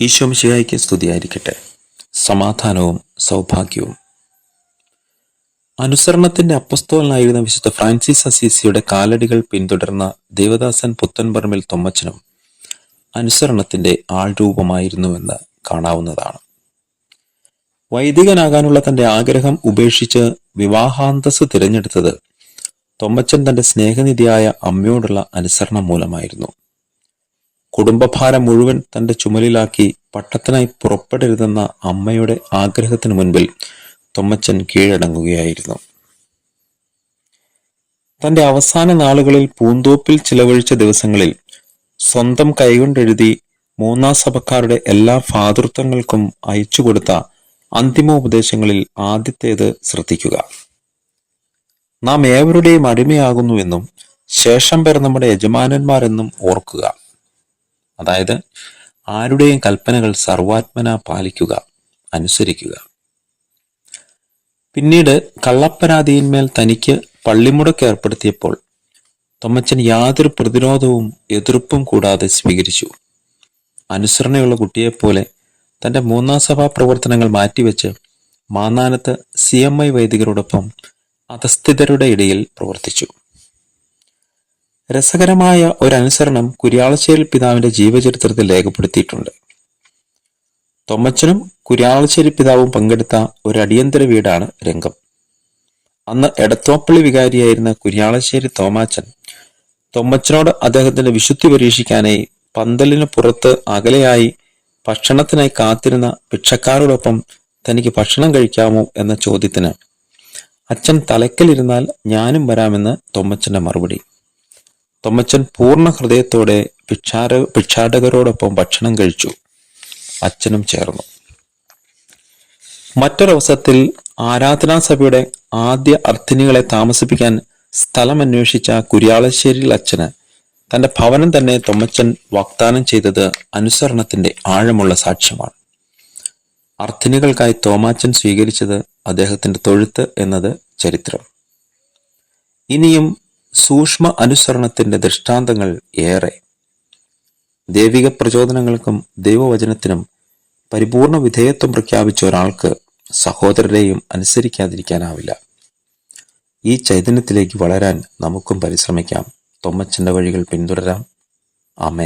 ഈശോമിശിഹായ്ക്ക് സ്തുതിയായിരിക്കട്ടെ. സമാധാനവും സൗഭാഗ്യവും. അനുസരണത്തിന്റെ അപ്പസ്തോലനായിരുന്ന വിശുദ്ധ ഫ്രാൻസിസ് അസീസിയുടെ കാലടികൾ പിന്തുടർന്ന ദേവദാസൻ പുത്തൻപറമ്പിൽ തൊമ്മച്ചനും അനുസരണത്തിന്റെ ആൾരൂപമായിരുന്നുവെന്ന് കാണാവുന്നതാണ്. വൈദികനാകാനുള്ള തന്റെ ആഗ്രഹം ഉപേക്ഷിച്ച് വിവാഹാന്തസ് തിരഞ്ഞെടുത്തത് തൊമ്മച്ചൻ തന്റെ സ്നേഹനിധിയായ അമ്മയോടുള്ള അനുസരണം മൂലമായിരുന്നു. കുടുംബഭാരം മുഴുവൻ തന്റെ ചുമലിലാക്കി പട്ടത്തിനായി പുറപ്പെടരുതെന്ന അമ്മയുടെ ആഗ്രഹത്തിന് മുൻപിൽ തൊമ്മച്ചൻ കീഴടങ്ങുകയായിരുന്നു. തന്റെ അവസാന നാളുകളിൽ പൂന്തോപ്പിൽ ചിലവഴിച്ച ദിവസങ്ങളിൽ സ്വന്തം കൈകൊണ്ടെഴുതി മൂന്നാം സഭക്കാരുടെ എല്ലാ ഫാതൃത്വങ്ങൾക്കും അയച്ചുകൊടുത്ത അന്തിമോപദേശങ്ങളിൽ ആദ്യത്തേത് ശ്രദ്ധിക്കുക. നാം ഏവരുടെയും അടിമയാകുന്നുവെന്നും ശേഷം പേർ നമ്മുടെ യജമാനന്മാരെന്നും ഓർക്കുക. അതായത് ആരുടെയും കൽപ്പനകൾ സർവാത്മന പാലിക്കുക അനുസരിക്കുക. പിന്നീട് കള്ളപ്പരാതിയിന്മേൽ തനിക്ക് പള്ളിമുടക്ക് ഏർപ്പെടുത്തിയപ്പോൾ തൊമ്മച്ചൻ യാതൊരു പ്രതിരോധവും എതിർപ്പും കൂടാതെ സ്വീകരിച്ചു. അനുസരണയുള്ള കുട്ടിയെപ്പോലെ തന്റെ മൂന്നാം സഭാ പ്രവർത്തനങ്ങൾ മാറ്റിവെച്ച് മാന്നാനത്ത് സി എം ഐ വൈദികരോടൊപ്പം അധസ്ഥിതരുടെ ഇടയിൽ പ്രവർത്തിച്ചു. രസകരമായ ഒരനുസരണം കുര്യാളശ്ശേരി പിതാവിന്റെ ജീവചരിത്രത്തിൽ രേഖപ്പെടുത്തിയിട്ടുണ്ട്. തൊമ്മച്ചനും കുര്യാളശ്ശേരി പിതാവും പങ്കെടുത്ത ഒരു അടിയന്തര വീടാണ് രംഗം. അന്ന് എടത്തോപ്പള്ളി വികാരിയായിരുന്ന കുര്യാളശ്ശേരി തോമാച്ചൻ തൊമ്മച്ചനോട് അദ്ദേഹത്തിന്റെ വിശുദ്ധി പരീക്ഷിക്കാനായി പന്തലിന് പുറത്ത് അകലെയായി ഭക്ഷണത്തിനായി കാത്തിരുന്ന ഭിക്ഷക്കാരോടൊപ്പം തനിക്ക് ഭക്ഷണം കഴിക്കാമോ എന്ന ചോദ്യത്തിന് അച്ഛൻ തലക്കലിരുന്നാൽ ഞാനും വരാമെന്ന് തൊമ്മച്ചന്റെ മറുപടി. തൊമ്മച്ചൻ പൂർണ ഹൃദയത്തോടെ ഭിക്ഷാര ഭിക്ഷാടകരോടൊപ്പം ഭക്ഷണം കഴിച്ചു. അച്ഛനും ചേർന്നു. മറ്റൊരവസരത്തിൽ ആരാധനാ സഭയുടെ ആദ്യ അർത്ഥിനികളെ താമസിപ്പിക്കാൻ സ്ഥലം അന്വേഷിച്ച കുര്യാളശ്ശേരിയിൽ അച്ഛന് തന്റെ ഭവനം തന്നെ തൊമ്മച്ചൻ വാഗ്ദാനം ചെയ്തത് അനുസരണത്തിന്റെ ആഴമുള്ള സാക്ഷ്യമാണ്. അർത്ഥിനികൾക്കായി തോമാച്ചൻ സ്വീകരിച്ചത് അദ്ദേഹത്തിന്റെ തൊഴുത്ത് എന്നത് ചരിത്രം. ഇനിയും സൂക്ഷ്മ അനുസരണത്തിന്റെ ദൃഷ്ടാന്തങ്ങൾ ഏറെ. ദൈവിക പ്രചോദനങ്ങൾക്കും ദൈവവചനത്തിനും പരിപൂർണ വിധേയത്വം പ്രഖ്യാപിച്ച ഒരാൾക്ക് സഹോദരരെയും അനുസരിക്കാതിരിക്കാനാവില്ല. ഈ ചൈതന്യത്തിലേക്ക് വളരാൻ നമുക്കും പരിശ്രമിക്കാം. തൊമ്മച്ചന്റെ വഴികൾ പിന്തുടരാം. ആമേ